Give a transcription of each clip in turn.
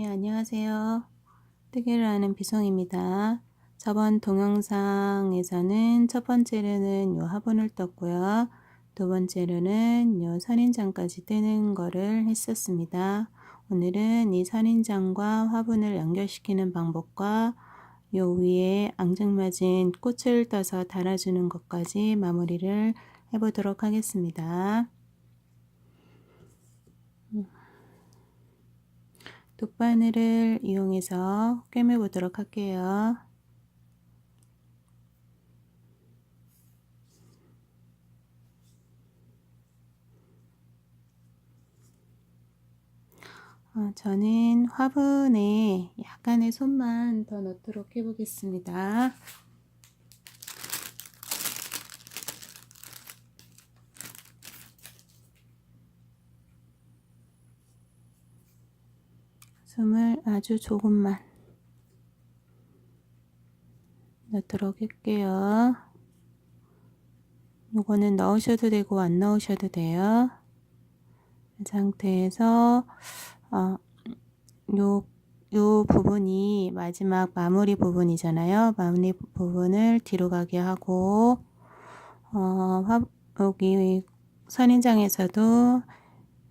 네, 안녕하세요. 뜨개를 하는 비송입니다. 저번 동영상에서는 첫 번째로는 요 화분을 떴고요. 두 번째로는 요 선인장까지 뜨는 거를 했었습니다. 오늘은 이 선인장과 화분을 연결시키는 방법과 요 위에 앙증맞은 꽃을 떠서 달아주는 것까지 마무리를 해보도록 하겠습니다. 돗바늘을 이용해서 꿰매 보도록 할게요. 어, 저는 화분에 약간의 손만 더 넣도록 해보겠습니다. 숨을 아주 조금만 넣도록 할게요. 이거는 넣으셔도 되고 안 넣으셔도 돼요. 이 상태에서 어, 요, 요 부분이 마지막 마무리 부분이잖아요. 마무리 부분을 뒤로 가게 하고 어, 화, 여기 선인장에서도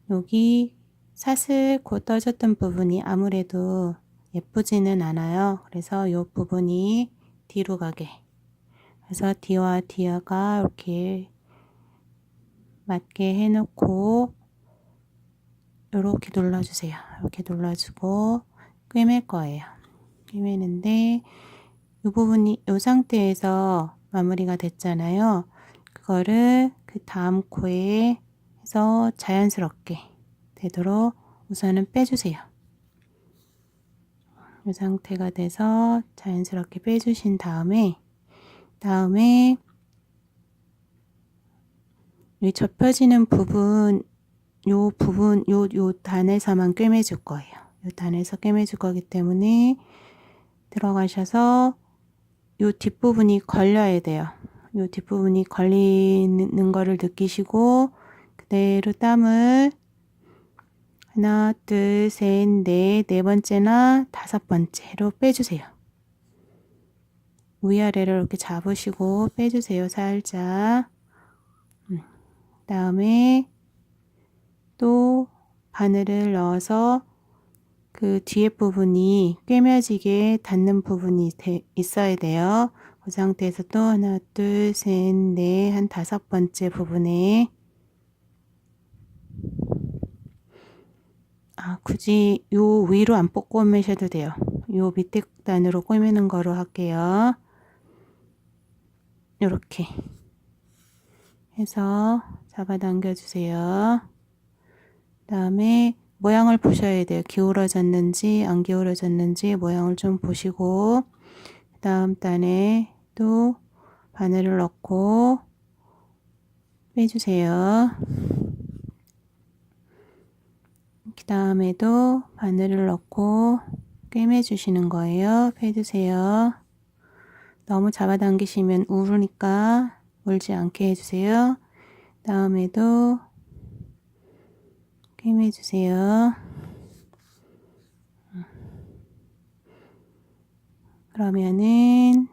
여기 사슬 곧 떠졌던 부분이 아무래도 예쁘지는 않아요. 그래서 이 부분이 뒤로 가게. 그래서 뒤와 뒤가 이렇게 맞게 해놓고 이렇게 눌러주세요. 이렇게 눌러주고 꿰맬 거예요. 꿰매는데 이 부분이 이 상태에서 마무리가 됐잖아요. 그거를 그 다음 코에 해서 자연스럽게 되도록 우선은 빼주세요. 이 상태가 돼서 자연스럽게 빼주신 다음에 다음에 이 접혀지는 부분 요 부분 요 요 단에서만 꿰매줄 거예요. 요 단에서 꿰매줄 거기 때문에 들어가셔서 요 뒷부분이 걸려야 돼요. 요 뒷부분이 걸리는 거를 느끼시고 그대로 땀을 하나, 둘, 셋, 넷, 네 번째나 다섯 번째로 빼주세요. 위아래를 이렇게 잡으시고 빼주세요. 살짝. 음. 다음에 또 바늘을 넣어서 그 뒤에 부분이 꿰매지게 닿는 부분이 되, 있어야 돼요. 그 상태에서 또 하나, 둘, 셋, 넷, 한 다섯 번째 부분에 아, 굳이 요 위로 안 뽑고 매셔도 돼요. 요 밑에 단으로 꿰매는 거로 할게요. 요렇게 해서 잡아당겨 주세요. 다음에 모양을 보셔야 돼요. 기울어졌는지 안 기울어졌는지 모양을 좀 보시고 다음 단에 또 바늘을 넣고 빼주세요. 그 다음에도 바늘을 넣고 꿰매 주시는 거예요. 빼주세요. 너무 잡아당기시면 우르니까 울지 않게 해주세요. 다음에도 꿰매 주세요. 그러면은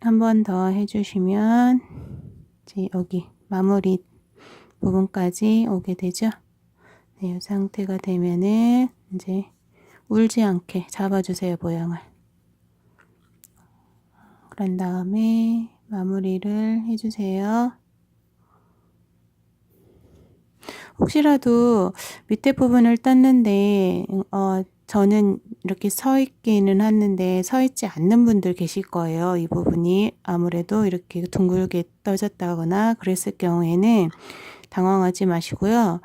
한 번 더 해주시면 이제 여기 마무리 부분까지 오게 되죠. 네, 이 상태가 되면은 이제 울지 않게 잡아주세요, 모양을. 그런 다음에 마무리를 해주세요. 혹시라도 밑에 부분을 떴는데, 어, 저는 이렇게 서 있기는 하는데 서 있지 않는 분들 계실 거예요. 이 부분이 아무래도 이렇게 둥글게 떠졌다거나 그랬을 경우에는 당황하지 마시고요.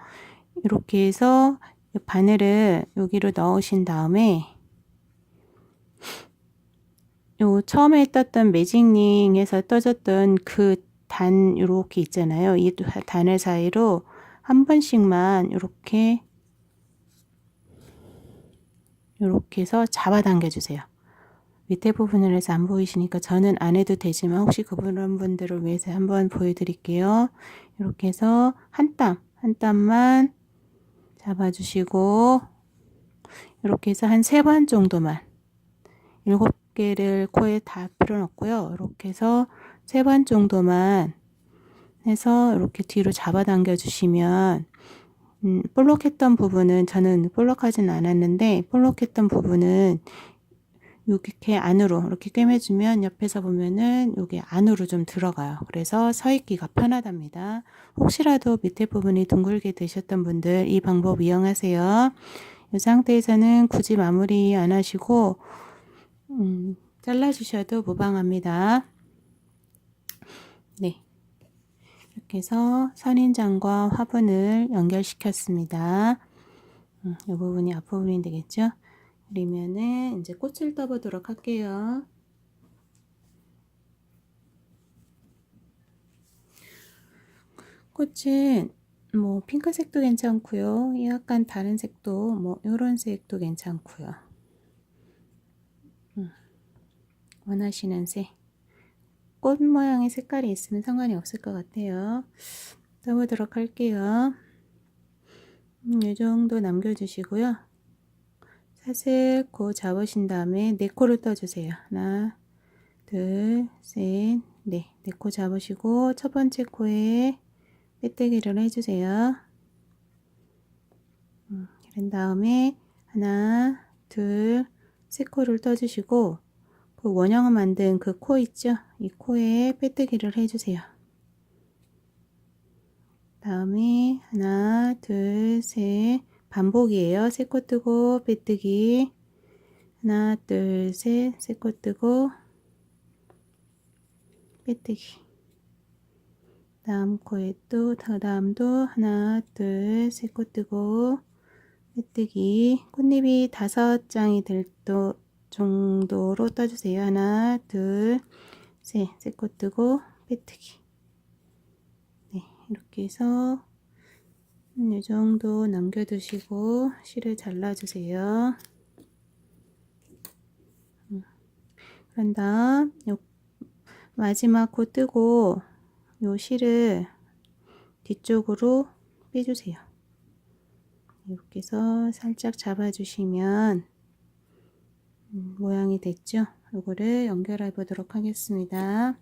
이렇게 해서 바늘을 여기로 넣으신 다음에 요 처음에 떴던 매직링에서 떠졌던 그 단 이렇게 있잖아요. 이 단을 사이로 한 번씩만 이렇게 이렇게 해서 잡아당겨 주세요. 밑에 부분을 해서 안 보이시니까 저는 안 해도 되지만 혹시 그런 분들을 위해서 한번 보여드릴게요. 이렇게 해서 한 땀, 한 땀만 잡아주시고 이렇게 해서 한 세 번 정도만 일곱 개를 코에 다 없고요. 이렇게 해서 세 번 정도만 해서 이렇게 뒤로 잡아당겨 주시면 음, 볼록했던 부분은 저는 볼록하진 않았는데 볼록했던 부분은 이렇게 안으로 이렇게 꿰매주면 옆에서 보면은 여기 안으로 좀 들어가요. 그래서 서 있기가 편하답니다. 혹시라도 밑에 부분이 둥글게 되셨던 분들 이 방법 이용하세요. 이 상태에서는 굳이 마무리 안 하시고 음, 잘라주셔도 무방합니다. 네. 이렇게 해서 선인장과 화분을 연결시켰습니다. 음, 이 부분이 앞부분이 되겠죠? 그러면은 이제 꽃을 떠보도록 할게요. 꽃은 뭐 핑크색도 괜찮고요. 약간 다른 색도 뭐 이런 색도 괜찮고요. 음, 원하시는 색. 꽃 모양의 색깔이 있으면 상관이 없을 것 같아요. 떠보도록 할게요. 음, 이 정도 남겨주시고요. 사슬 코 잡으신 다음에 네 코를 떠주세요. 하나, 둘, 셋, 넷. 네코 잡으시고 첫 번째 코에 빼뜨기를 해주세요. 음, 그런 다음에 하나, 둘, 세 코를 떠주시고 그 원형을 만든 그 코 있죠? 이 코에 빼뜨기를 해주세요. 다음에 하나, 둘, 셋 반복이에요. 세 코 뜨고 빼뜨기 하나, 둘, 셋, 세 코 뜨고 빼뜨기 다음 코에 또 다음도 하나, 둘, 세 코 뜨고 빼뜨기 꽃잎이 다섯 장이 될또 정도로 떠주세요. 하나, 둘, 셋, 세 코 뜨고 빼뜨기. 네, 이렇게 해서 이 정도 남겨두시고 실을 잘라주세요. 음, 그런 다음 요 마지막 코 뜨고 요 실을 뒤쪽으로 빼주세요. 이렇게 해서 살짝 잡아주시면 음, 모양이 됐죠? 이거를 연결해 보도록 하겠습니다.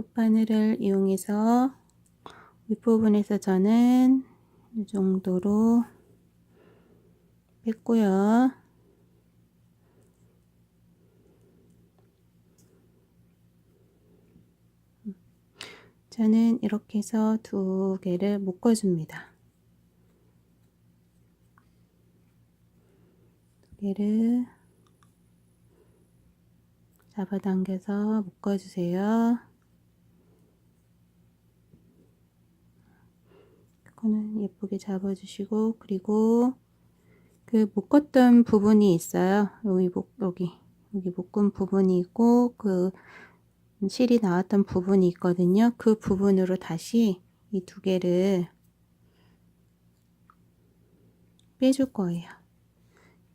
톱바늘을 이용해서 윗부분에서 저는 이 정도로 뺐고요. 저는 이렇게 해서 두 개를 묶어줍니다. 여기를 잡아당겨서 묶어주세요. 이거는 예쁘게 잡아주시고 그리고 그 묶었던 부분이 있어요. 여기 목 여기 여기 묶은 부분이 있고 그 실이 나왔던 부분이 있거든요. 그 부분으로 다시 이 두 개를 빼줄 거예요.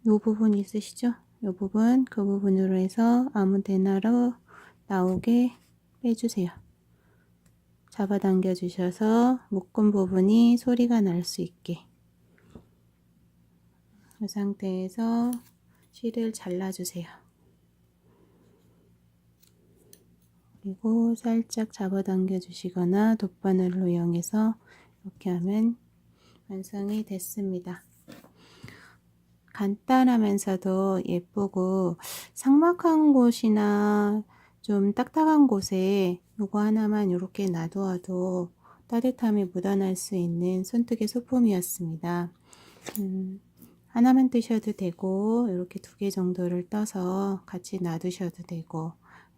요 부분 있으시죠? 요 부분, 그 부분으로 해서 아무 데나로 나오게 빼주세요. 잡아당겨 주셔서 묶은 부분이 소리가 날 수 있게 이 상태에서 실을 잘라주세요. 그리고 살짝 잡아당겨 주시거나 돗바늘로 이용해서 이렇게 하면 완성이 됐습니다. 간단하면서도 예쁘고 삭막한 곳이나 좀 딱딱한 곳에 요거 하나만 이렇게 놔두어도 따뜻함이 묻어날 수 있는 손뜨개 소품이었습니다. 음, 하나만 뜨셔도 되고 이렇게 두 개 정도를 떠서 같이 놔두셔도 되고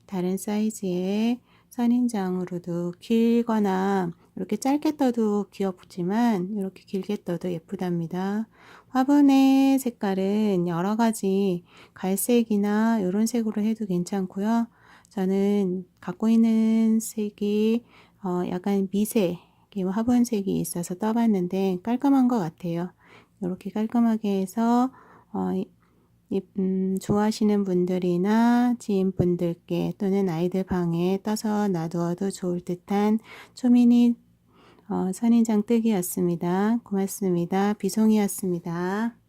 다른 사이즈의 선인장으로도 길거나 이렇게 짧게 떠도 귀엽지만 이렇게 길게 떠도 예쁘답니다. 화분의 색깔은 여러 가지 갈색이나 이런 색으로 해도 괜찮고요. 저는 갖고 있는 색이 어 약간 미색 화분색이 있어서 떠봤는데 깔끔한 것 같아요. 이렇게 깔끔하게 해서 어 음, 좋아하시는 분들이나 지인분들께 또는 아이들 방에 떠서 놔두어도 좋을 듯한 초미니 어, 선인장 뜨기였습니다. 고맙습니다. 비송이었습니다.